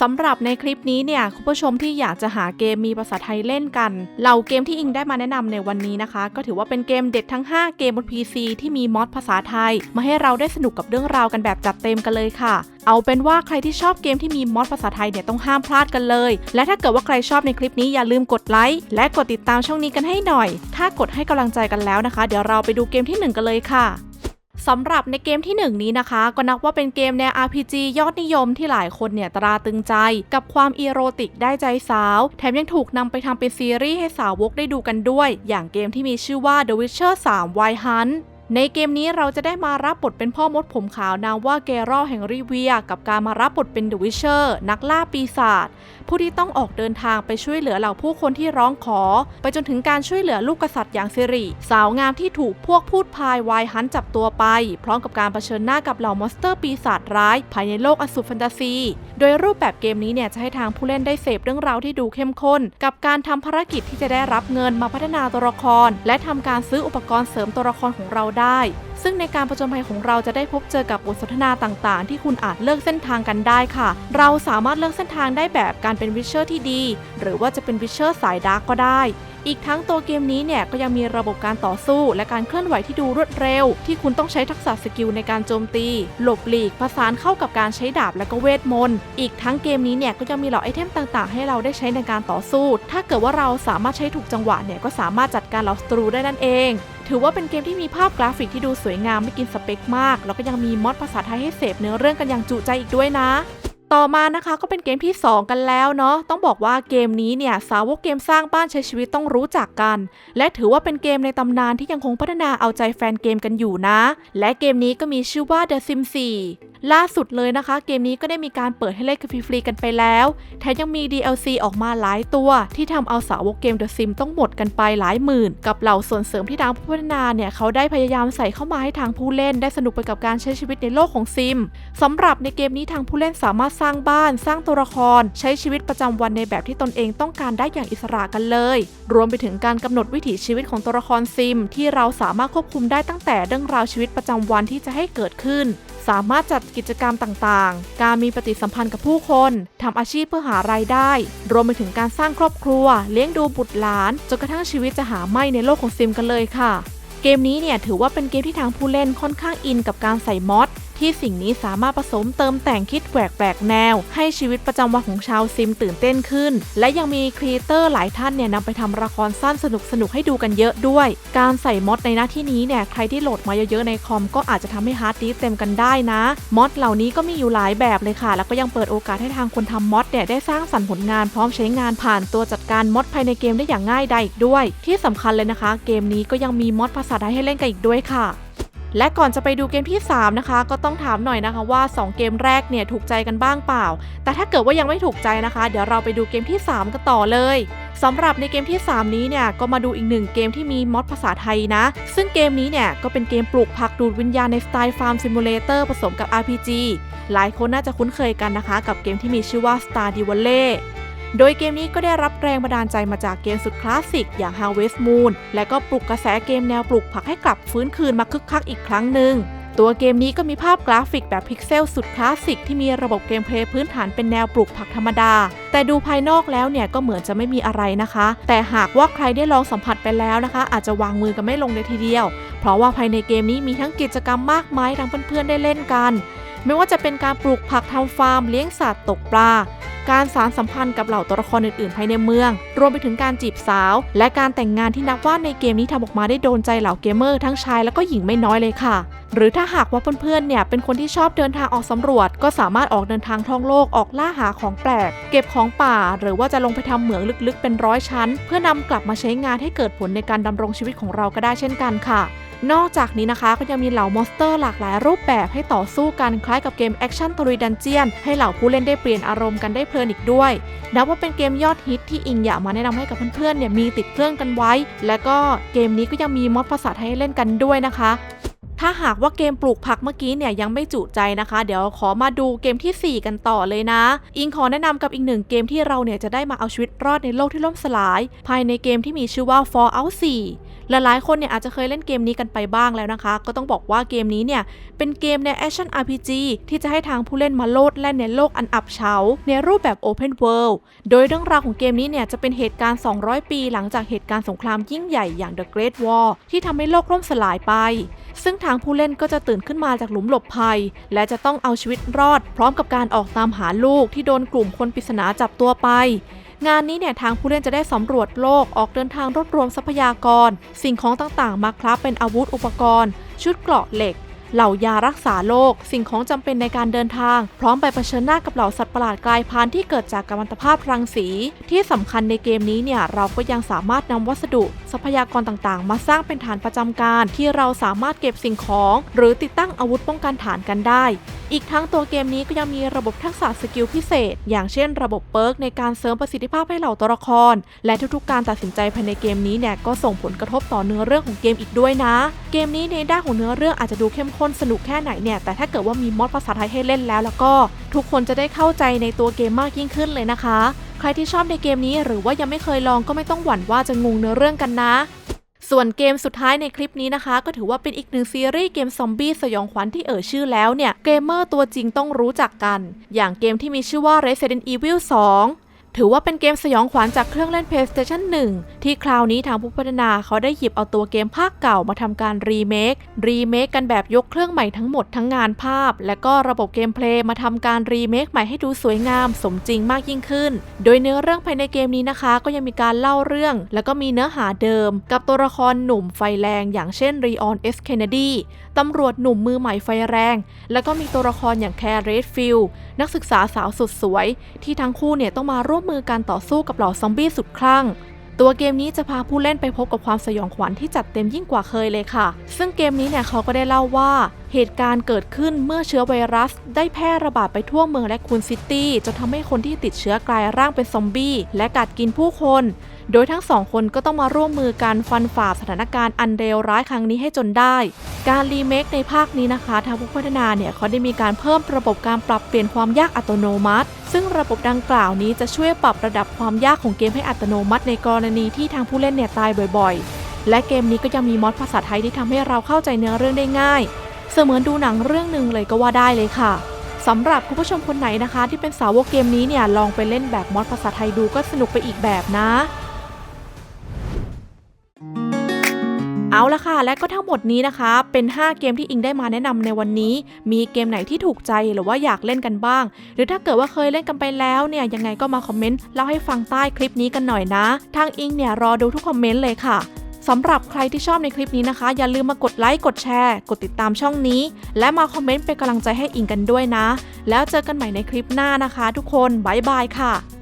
สำหรับในคลิปนี้เนี่ยคุณผู้ชมที่อยากจะหาเกมมีภาษาไทยเล่นกัน เหล่าเกมที่อิงได้มาแนะนำในวันนี้นะคะ ก็ถือว่าเป็นเกมเด็ดทั้ง 5 เกมบน PC ที่มีมอดภาษาไทย มาให้เราได้สนุกกับเรื่องราวกันแบบจัดเต็มกันเลยค่ะ เอาเป็นว่าใครที่ชอบเกมที่มีมอดภาษาไทยเนี่ยต้องห้ามพลาดกันเลย และถ้าเกิดว่าใครชอบในคลิปนี้อย่าลืมกดไลค์และกดติดตามช่องนี้กันให้หน่อย ถ้ากดให้กำลังใจกันแล้วนะคะ เดี๋ยวเราไปดูเกมที่หนึ่งกันเลยค่ะ สำหรับในเกมที่ 1 นี้นะคะ ก็นับว่าเป็นเกมแนว RPG ยอดนิยมที่หลายคนเนี่ยตราตึงใจ กับความอีโรติกได้ใจสาว แถมยังถูกนำไปทำเป็นซีรีส์ให้สาวกได้ดูกันด้วย อย่างเกมที่มีชื่อว่า The Witcher 3 Wild Hunt ในเกมนี้เราจะได้มารับบทเป็นพ่อมดผมขาวนามว่าเกรอลแห่งริเวีย กับการมารับบทเป็นเดอะวิเชอร์ นักล่าปีศาจ ผู้ที่ต้องออกเดินทางไปช่วยเหลือเหล่าผู้คนที่ร้องขอ ไปจนถึงการช่วยเหลือลูกกษัตริย์อย่างสิริ สาวงามที่ถูกพวกพูดพายวายฮันจับตัวไป พร้อมกับการเผชิญหน้ากับเหล่ามอนสเตอร์ปีศาจร้าย ภายในโลกอสูรแฟนตาซี โดยรูปแบบเกมนี้เนี่ยจะให้ทางผู้เล่นได้เสพเรื่องราวที่ดูเข้มข้น กับการทำภารกิจที่จะได้รับเงินมาพัฒนาตัวละคร และทำการซื้ออุปกรณ์เสริมตัวละครของเราได้ซึ่งในการประจนภัยของเราจะได้พบเจอกับบทสนทนาต่างๆ ที่คุณอาจเลือกเส้นทางกันได้ค่ะ เราสามารถเลือกเส้นทางได้แบบการเป็นวิเชอร์ที่ดี หรือว่าจะเป็นวิเชอร์สายดาร์กก็ได้อีกทั้งตัวเกมนี้เนี่ยก็ยังมีระบบการต่อสู้ และการเคลื่อนไหวที่ดูรวดเร็ว ที่คุณต้องใช้ทักษะสกิลในการโจมตี หลบหลีกผสานเข้ากับการใช้ดาบและก็เวทมนต์อีกทั้งเกมนี้เนี่ยก็ยังมีเหล่าไอเทมต่างๆ ให้เราได้ใช้ในการต่อสู้ ถ้าเกิดว่าเราสามารถใช้ถูกจังหวะเนี่ยก็สามารถจัดการเหล่าศัตรูได้นั่นเอง ถือว่าเป็นเกมที่มีภาพกราฟิกที่ดูสวยงามไม่กินสเปคมาก แล้วก็ยังมีมอดภาษาไทยให้เสพเนื้อเรื่องกันอย่างจุใจอีกด้วยนะ ต่อมานะคะก็เป็นเกมที่ 2 กันแล้วเนาะต้องบอกว่าเกมนี้เนี่ยสาวกเกมสร้างบ้านใช้ชีวิตต้องรู้จักกัน และถือว่าเป็นเกมในตำนานที่ยังคงพัฒนาเอาใจแฟนเกมกันอยู่นะ และเกมนี้ก็มีชื่อว่า The Sims 4 ล่าสุดเลยนะคะ เกมนี้ก็ได้มีการเปิดให้เล่นกันฟรีๆกันไปแล้ว แถมยังมี DLC ออกมาหลายตัว ที่ทำเอาสาวกเกม The Sims ต้องหมดกันไปหลายหมื่น กับเหล่าส่วนเสริมที่ทางผู้พัฒนาเนี่ย เขาได้พยายามใส่เข้ามาให้ทางผู้เล่น ได้สนุกไปกับการใช้ชีวิตในโลกของซิมสำหรับในเกมนี้ทางผู้เล่นสามารถสร้างบ้าน สร้างตัวละคร ใช้ชีวิตประจำวันในแบบที่ตนเองต้องการได้อย่างอิสระกันเลย รวมไปถึงการกำหนดวิถีชีวิตของตัวละครซิม ที่เราสามารถควบคุมได้ตั้งแต่เรื่องราวชีวิตประจำวันที่จะให้เกิดขึ้น สามารถจัดกิจกรรมต่างๆ การมีปฏิสัมพันธ์กับผู้คนทำอาชีพเพื่อหารายได้ รวมไปถึงการสร้างครอบครัว เลี้ยงดูบุตรหลานจนกระทั่งชีวิตจะหาไม่ในโลกของซิมกันเลยค่ะ เกมนี้เนี่ยถือว่าเป็นเกมที่ทางผู้เล่นค่อนข้างอินกับการใส่มอด ที่สิ่งนี้สามารถผสมเติมแต่งคิดแหวกแปลกแนว ให้ชีวิตประจำวันของชาวซิมตื่นเต้นขึ้น และยังมีครีเอเตอร์หลายท่านเนี่ยนำไปทำละครสั้นสนุกสนุกให้ดูกันเยอะด้วย การใส่มอดในหน้าที่นี้เนี่ยใครที่โหลดมาเยอะๆในคอมก็อาจจะทำให้ฮาร์ดดิสเต็มกันได้นะมอดเหล่านี้ก็มีอยู่หลายแบบเลยค่ะ แล้วก็ยังเปิดโอกาสให้ทางคนทำมอดเนี่ยได้สร้างสรรค์ผลงานพร้อมใช้งานผ่านตัวจัดการมอดภายในเกมได้อย่างง่ายดายอีกด้วย ที่สำคัญเลยนะคะ เกมนี้ก็ยังมีมอดภาษาไทยให้เล่นกันอีกด้วยค่ะ และก่อนจะไปดูเกมที่ 3 นะคะ ก็ต้องถามหน่อยนะคะว่า 2 เกมแรกเนี่ยถูกใจกันบ้างเปล่า แต่ถ้าเกิดว่ายังไม่ถูกใจนะคะ เดี๋ยวเราไปดูเกมที่ 3 กันต่อเลยสำหรับในเกมที่ 3 นี้เนี่ยก็มาดูอีกหนึ่งเกมที่มีมอดภาษาไทยนะ ซึ่งเกมนี้เนี่ยก็เป็นเกมปลูกผักดูดวิญญาณในสไตล์ฟาร์มซิมูเลเตอร์ผสมกับ RPG หลายคนน่าจะคุ้นเคยกันนะคะ กับเกมที่มีชื่อว่า Star d i v a l l e โดยเกมนี้ก็ได้รับแรงบันดาลใจมาจากเกมสุดคลาสสิกอย่าง Harvest Moon และก็ปลุกกระแสเกมแนวปลูกผักให้กลับฟื้นคืนมาคึกคักอีกครั้งหนึ่งตัวเกมนี้ก็มีภาพกราฟิกแบบพิกเซลสุดคลาสสิกที่มีระบบเกมเพลย์พื้นฐานเป็นแนวปลูกผักธรรมดา แต่ดูภายนอกแล้วเนี่ยก็เหมือนจะไม่มีอะไรนะคะ แต่หากว่าใครได้ลองสัมผัสไปแล้วนะคะ อาจจะวางมือกันไม่ลงเลยทีเดียว เพราะว่าภายในเกมนี้มีทั้งกิจกรรมมากมายทั้งเพื่อนๆได้เล่นกัน ไม่ว่าจะเป็นการปลูกผักทำฟาร์มเลี้ยงสัตว์ตกปลา การสารสัมพันธ์กับเหล่าตัวละครอื่นๆภายในเมือง รวมไปถึงการจีบสาว และการแต่งงานที่นับว่าในเกมนี้ทำออกมาได้โดนใจเหล่าเกมเมอร์ทั้งชายแล้วก็หญิงไม่น้อยเลยค่ะ หรือถ้าหากว่าเพื่อนๆเนี่ยเป็นคนที่ชอบเดินทางออกสำรวจ ก็สามารถออกเดินทางท่องโลกออกล่าหาของแปลก เก็บของป่า หรือว่าจะลงไปทำเหมืองลึกๆ เป็นร้อยชั้น เพื่อนำกลับมาใช้งานให้เกิดผลในการดำรงชีวิตของเราก็ได้เช่นกันค่ะนอกจากนี้นะคะก็ยังมีเหล่ามอนสเตอร์หลากหลายรูปแบบให้ต่อสู้กันคล้ายกับเกมแอคชั่นตรีดันเจียนให้เหล่าผู้เล่นได้เปลี่ยนอารมณ์กันได้เพลินอีกด้วย นับว่าเป็นเกมยอดฮิตที่อิงอยากมาแนะนำให้กับเพื่อนๆเนี่ยมีติดเครื่องกันไว้ และก็เกมนี้ก็ยังมีมอดภาษาไทยให้เล่นกันด้วยนะคะ ถ้าหากว่าเกมปลูกผักเมื่อกี้เนี่ยยังไม่จุใจนะคะ เดี๋ยวขอมาดูเกมทีสี่4 กันต่อเลยนะ อิงขอแนะนำกับอีกหนึ่งเกมที่เราเนี่ยจะได้มาเอาชีวิตรอดในโลกที่ล่มสลาย ภายในเกมที่มีชื่อว่า Fallout 4 หลายๆ คนเนี่ยอาจจะเคยเล่นเกมนี้กันไปบ้างแล้วนะคะ ก็ต้องบอกว่าเกมนี้เนี่ยเป็นเกมในแอคชั่น RPG ที่จะให้ทางผู้เล่นมาโลดแล่นในโลกอันอับเฉาในรูปแบบ Open World โดยเรื่องราวของเกมนี้เนี่ยจะเป็นเหตุการณ์ 200 ปีหลังจากเหตุการณ์สงครามยิ่งใหญ่อย่าง The Great War ที่ทำให้โลกล่มสลายไป ซึ่งทางผู้เล่นก็จะตื่นขึ้นมาจากหลุมหลบภัย และจะต้องเอาชีวิตรอด พร้อมกับการออกตามหาลูกที่โดนกลุ่มคนปริศนาจับตัวไป งานนี้เนี่ยทางผู้เล่นจะได้สำรวจโลกออกเดินทางรวบรวมทรัพยากร สิ่งของต่างๆ มาคราฟเป็นอาวุธอุปกรณ์ ชุดเกราะเหล็ก เหล่ายารักษาโรคสิ่งของจำเป็นในการเดินทาง พร้อมไปเผชิญหน้ากับเหล่าสัตว์ประหลาดกลายพันธุ์ที่เกิดจากกัมมันตภาพรังสี ที่สำคัญในเกมนี้เนี่ยเราก็ยังสามารถนำวัสดุ ทรัพยากรต่างๆ มาสร้างเป็นฐานประจำการ ที่เราสามารถเก็บสิ่งของ หรือติดตั้งอาวุธป้องกันฐานกันได้อีกทั้งตัวเกมนี้ก็ยังมีระบบทักษะสกิลพิเศษ อย่างเช่นระบบเปิร์กในการเสริมประสิทธิภาพให้เหล่าตัวละคร และทุกๆ การตัดสินใจภายในเกมนี้เนี่ยก็ส่งผลกระทบต่อเนื้อเรื่องของเกมอีกด้วยนะ เกมนี้ในด้านของเนื้อเรื่องอาจจะดูเข้มข้นสนุกแค่ไหนเนี่ยแต่ถ้าเกิดว่ามีมอดภาษาไทยให้เล่นแล้ว แล้วก็ทุกคนจะได้เข้าใจในตัวเกมมากยิ่งขึ้นเลยนะคะ ใครที่ชอบในเกมนี้หรือว่ายังไม่เคยลองก็ไม่ต้องหวั่นว่าจะงงเนื้อเรื่องกันนะ ส่วนเกมสุดท้ายในคลิปนี้นะคะ ก็ถือว่าเป็นอีกหนึ่งซีรีส์เกมซอมบี้สยองขวัญที่เอ่ยชื่อแล้วเนี่ยเกมเมอร์ตัวจริงต้องรู้จักกัน อย่างเกมที่มีชื่อว่า Resident Evil 2 ถือว่าเป็นเกมสยองขวัญจากเครื่องเล่น PlayStation 1 ที่คราวนี้ทางผู้พัฒนาเขาได้หยิบเอาตัวเกมภาคเก่ามาทำการรีเมค รีเมคกันแบบยกเครื่องใหม่ทั้งหมดทั้งงานภาพ และก็ระบบเกมเพลย์มาทำการรีเมคใหม่ให้ดูสวยงาม สมจริงมากยิ่งขึ้น โดยเนื้อเรื่องภายในเกมนี้นะคะ ก็ยังมีการเล่าเรื่อง แล้วก็มีเนื้อหาเดิม กับตัวละครหนุ่มไฟแรง อย่างเช่นรีออนเอสเคนเนดีตำรวจหนุ่มมือใหม่ไฟแรง แล้วก็มีตัวละครอย่างแคร์เรดฟิลนักศึกษาสาวสุดสวย ที่ทั้งคู่เนี่ยต้องมาร่วมมือการต่อสู้กับเหล่าซอมบี้สุดคลั่ง ตัวเกมนี้จะพาผู้เล่นไปพบกับความสยองขวัญที่จัดเต็มยิ่งกว่าเคยเลยค่ะ ซึ่งเกมนี้เนี่ยเขาก็ได้เล่าว่า เหตุการณ์เกิดขึ้นเมื่อเชื้อไวรัส ได้แพร่ระบาดไปทั่วเมืองและคูนซิตี้จนทำให้คนที่ติดเชื้อกลายร่างเป็นซอมบี้ และกัดกินผู้คน โดยทั้งสองคนก็ต้องมาร่วมมือกันฟันฝ่าสถานการณ์อันเลวร้ายครั้งนี้ให้จนได้ การรีเมคในภาคนี้นะคะ ทางผู้พัฒนาเนี่ยเขาได้มีการเพิ่มระบบการปรับเปลี่ยนความยากอัตโนมัติ ซึ่งระบบดังกล่าวนี้จะช่วยปรับระดับความยากของเกมให้อัตโนมัติ ในกรณีที่ทางผู้เล่นเนี่ยตายบ่อย ๆ และเกมนี้ก็ยังมีมอดภาษาไทยที่ทำให้เราเข้าใจเนื้อเรื่องได้ง่าย เสมือนดูหนังเรื่องหนึ่งเลยก็ว่าได้เลยค่ะสำหรับคุณผู้ชมคนไหนนะคะ ที่เป็นสาวกเกมนี้เนี่ยลองไปเล่นแบบมอดภาษาไทยดูก็สนุกไปอีกแบบนะ เอาละค่ะ และก็ทั้งหมดนี้นะคะ เป็น 5 เกมที่อิงได้มาแนะนำในวันนี้ มีเกมไหนที่ถูกใจหรือว่าอยากเล่นกันบ้าง หรือถ้าเกิดว่าเคยเล่นกันไปแล้วเนี่ยยังไงก็มาคอมเมนต์เล่าให้ฟังใต้คลิปนี้กันหน่อยนะ ทางอิงเนี่ยรอดูทุกคอมเมนต์เลยค่ะ สำหรับใครที่ชอบในคลิปนี้นะคะ อย่าลืมมากดไลค์กดแชร์ กดติดตามช่องนี้ และมาคอมเมนต์เป็นกำลังใจให้อิงกันด้วยนะ แล้วเจอกันใหม่ในคลิปหน้านะคะ ทุกคนบ๊ายบายค่ะ